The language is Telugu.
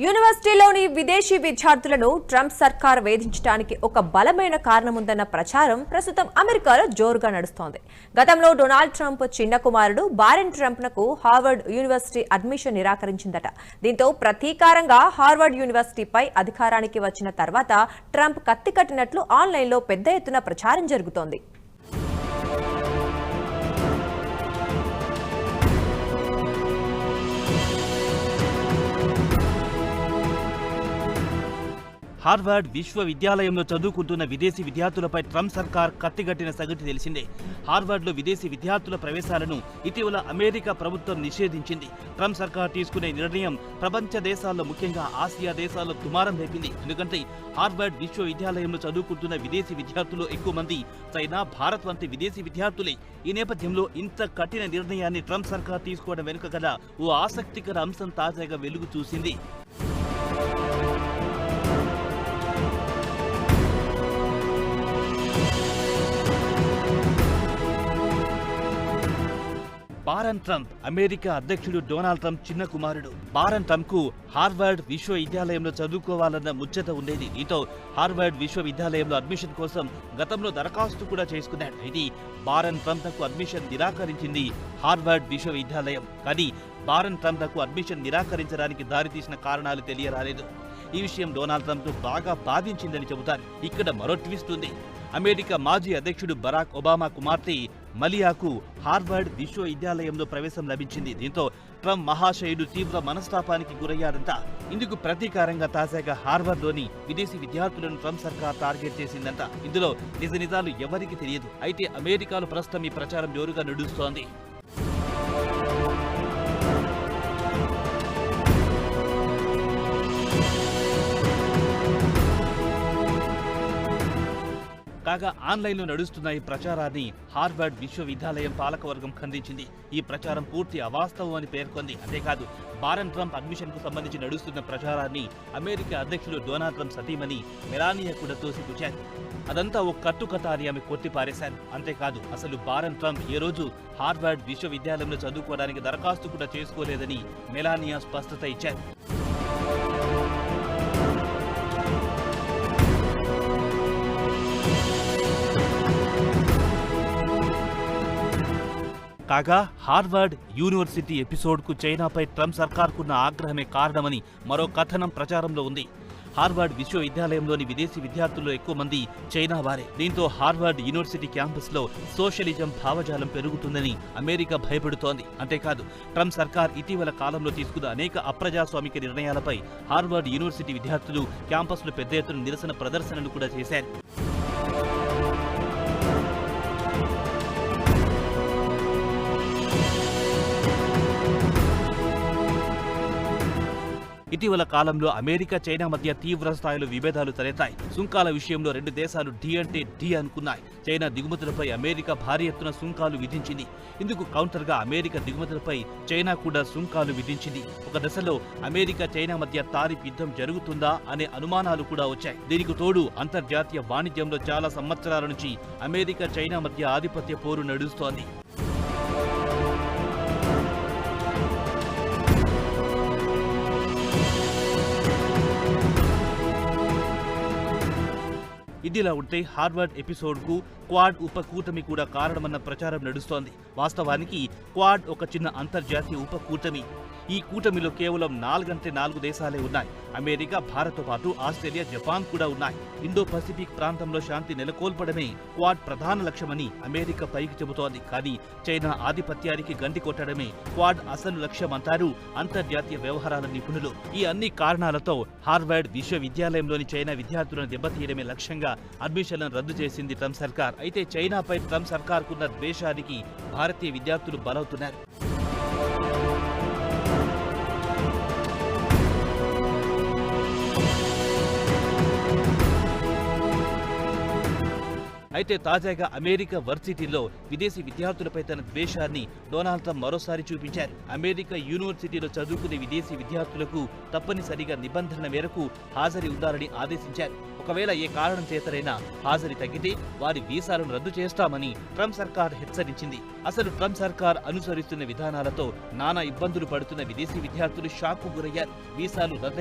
యూనివర్సిటీలోని విదేశీ విద్యార్థులను ట్రంప్ సర్కార్ వేధించడానికి ఒక బలమైన కారణముందన్న ప్రచారం ప్రస్తుతం అమెరికాలో జోరుగా నడుస్తోంది. గతంలో డొనాల్డ్ ట్రంప్ చిన్న కుమారుడు బారెన్ ట్రంప్నకు హార్వర్డ్ యూనివర్సిటీ అడ్మిషన్ నిరాకరించిందట. దీంతో ప్రతీకారంగా హార్వర్డ్ యూనివర్సిటీపై అధికారానికి వచ్చిన తర్వాత ట్రంప్ కత్తి కట్టినట్లు ఆన్లైన్లో పెద్ద ఎత్తున ప్రచారం జరుగుతోంది. హార్వర్డ్ విశ్వవిద్యాలయంలో చదువుకుంటున్న విదేశీ విద్యార్థులపై ట్రంప్ సర్కార్ కత్తిగట్టిన సంగతి తెలిసిందే. హార్వర్డ్లో విదేశీ విద్యార్థుల ప్రవేశాలను ఇటీవల అమెరికా ప్రభుత్వం నిషేధించింది. ట్రంప్ సర్కార్ తీసుకునే నిర్ణయం ప్రపంచ దేశాల్లో ముఖ్యంగా ఆసియా దేశాల్లో దుమారం రేపింది. ఎందుకంటే హార్వర్డ్ విశ్వవిద్యాలయంలో చదువుకుంటున్న విదేశీ విద్యార్థులు ఎక్కువ మంది చైనా భారత్ వంటి విదేశీ విద్యార్థులే. ఈ నేపథ్యంలో ఇంత కఠిన నిర్ణయాన్ని ట్రంప్ సర్కార్ తీసుకోవడం వెనుక గల ఓ ఆసక్తికర అంశం తాజాగా వెలుగు చూసింది. బారన్ ట్రంప్ అమెరికా అధ్యక్షుడు డొనాల్డ్ ట్రంప్ చిన్న కుమారుడు. బారన్ ట్రంప్కు హార్వర్డ్ విశ్వవిద్యాలయంలో చదువుకోవాలన్న ముచ్చట ఉండేది. దీంతో హార్వర్డ్ విశ్వవిద్యాలయంలో అడ్మిషన్ కోసం గతంలో దరఖాస్తు కూడా చేసుకున్నాడు. అయితే బారన్ ట్రంప్కు అడ్మిషన్ నిరాకరించింది హార్వర్డ్ విశ్వవిద్యాలయం. కానీ బారన్ ట్రంప్కు అడ్మిషన్ నిరాకరించడానికి దారితీసిన కారణాలు తెలియరాలేదు. ఈ విషయం డొనాల్డ్ ట్రంప్ బాగా బాధించిందని చెబుతారు. ఇక్కడ మరో ట్విస్ట్ ఉంది. అమెరికా మాజీ అధ్యక్షుడు బరాక్ ఒబామా కుమార్తె మలియాకు హార్వర్డ్ విశ్వవిద్యాలయంలో ప్రవేశం లభించింది. దీంతో ట్రంప్ మహాశయుడు తీవ్ర మనస్తాపానికి గురయ్యారంట. ఇందుకు ప్రతీకారంగా తాజాగా హార్వర్డ్లోని విదేశీ విద్యార్థులను ట్రంప్ సర్కార్ టార్గెట్ చేసిందంట. ఇందులో నిజ నిజాలు ఎవరికి తెలియదు. అయితే అమెరికాలో ప్రస్తుతం ఈ ప్రచారం జోరుగా నడుస్తోంది. కాగా ఆన్లైన్లో నడుస్తున్న ఈ ప్రచారాన్ని హార్వర్డ్ విశ్వవిద్యాలయం పాలకవర్గం ఖండించింది. ఈ ప్రచారం పూర్తి అవాస్తవం అని పేర్కొంది. అంతేకాదు బారన్ ట్రంప్ అడ్మిషన్కు సంబంధించి నడుస్తున్న ప్రచారాన్ని అమెరికా అధ్యక్షుడు డొనాల్డ్ ట్రంప్ సతీమణి మెలానియా కూడా తోసిపుచ్చారు. అదంతా ఓ కట్టుకథ అని ఆమె కొట్టిపారేశారు. అంతేకాదు అసలు బారన్ ట్రంప్ ఏ రోజు హార్వర్డ్ విశ్వవిద్యాలయంలో చదువుకోవడానికి దరఖాస్తు కూడా చేసుకోలేదని మెలానియా స్పష్టత ఇచ్చారు. కాగా హార్వర్డ్ యూనివర్సిటీ ఎపిసోడ్కు చైనాపై ట్రంప్ సర్కార్కున్న ఆగ్రహమే కారణమని మరో కథనం ప్రచారంలో ఉంది. హార్వర్డ్ విశ్వవిద్యాలయంలోని విదేశీ విద్యార్థుల్లో ఎక్కువ మంది చైనా వారే. దీంతో హార్వర్డ్ యూనివర్సిటీ క్యాంపస్లో సోషలిజం భావజాలం పెరుగుతుందని అమెరికా భయపడుతోంది. అంతేకాదు ట్రంప్ సర్కార్ ఇటీవల కాలంలో తీసుకున్న అనేక అప్రజాస్వామిక నిర్ణయాలపై హార్వర్డ్ యూనివర్సిటీ విద్యార్థులు క్యాంపస్లో పెద్ద ఎత్తున నిరసన ప్రదర్శనలు కూడా చేశారు. ఇటీవల కాలంలో అమెరికా చైనా మధ్య తీవ్ర స్థాయిలో విభేదాలు తలెత్తాయి. సుంకాల విషయంలో రెండు దేశాలు డి అంటే డి అనుకున్నాయి. చైనా దిగుమతులపై అమెరికా భారీ ఎత్తున సుంకాలు విధించింది. ఇందుకు కౌంటర్గా అమెరికా దిగుమతులపై చైనా కూడా సుంకాలు విధించింది. ఒక దశలో అమెరికా చైనా మధ్య తారీఫ్ యుద్ధం జరుగుతుందా అనే అనుమానాలు కూడా వచ్చాయి. దీనికి తోడు అంతర్జాతీయ వాణిజ్యంలో చాలా సంవత్సరాల నుంచి అమెరికా చైనా మధ్య ఆధిపత్య పోరు నడుస్తోంది. ఇదిలా ఉంటే హార్వర్డ్ ఎపిసోడ్కు క్వాడ్ ఉపకూటమి కూడా కారణమన్న ప్రచారం నడుస్తోంది. వాస్తవానికి క్వాడ్ ఒక చిన్న అంతర్జాతీయ ఉపకూటమి. ఈ కూటమిలో కేవలం నాలుగంటే నాలుగు దేశాలే ఉన్నాయి. అమెరికా భారత్తో పాటు ఆస్ట్రేలియా జపాన్ కూడా ఉన్నాయి. ఇండో పసిఫిక్ ప్రాంతంలో శాంతి నెలకొల్పడమే క్వాడ్ ప్రధాన లక్ష్యమని అమెరికా పైకి చెబుతోంది. కానీ చైనా ఆధిపత్యానికి గండి కొట్టడమే క్వాడ్ అసలు లక్ష్యమంటారు అంతర్జాతీయ వ్యవహారాల నిపుణులు. ఈ అన్ని కారణాలతో హార్వర్డ్ విశ్వవిద్యాలయంలోని చైనా విద్యార్థులను దెబ్బతీయడమే లక్ష్యంగా అడ్మిషన్లను రద్దు చేసింది ట్రంప్ సర్కార్. అయితే చైనాపై ట్రంప్ సర్కార్కున్న ద్వేషానికి భారతీయ విద్యార్థులు బలవుతున్నారు. అయితే తాజాగా అమెరికా వర్సిటీలో విదేశీ విద్యార్థులపై తన ద్వేషాన్ని డొనాల్డ్ ట్రంప్ మరోసారి చూపించారు. అమెరికా యూనివర్సిటీలో చదువుకునే విదేశీ విద్యార్థులకు తప్పనిసరిగా నిబంధనల మేరకు హాజరి ఉండాలని ఆదేశించారు. ఒకవేళ ఏ కారణం చేతనైనా హాజరి తగ్గితే వారి వీసాలను రద్దు చేస్తామని ట్రంప్ సర్కార్ హెచ్చరించింది. అసలు ట్రంప్ సర్కార్ అనుసరిస్తున్న విధానాలతో నానా ఇబ్బందులు పడుతున్న విదేశీ విద్యార్థులు షాక్కు గురయ్యారు. వీసాలు రద్దు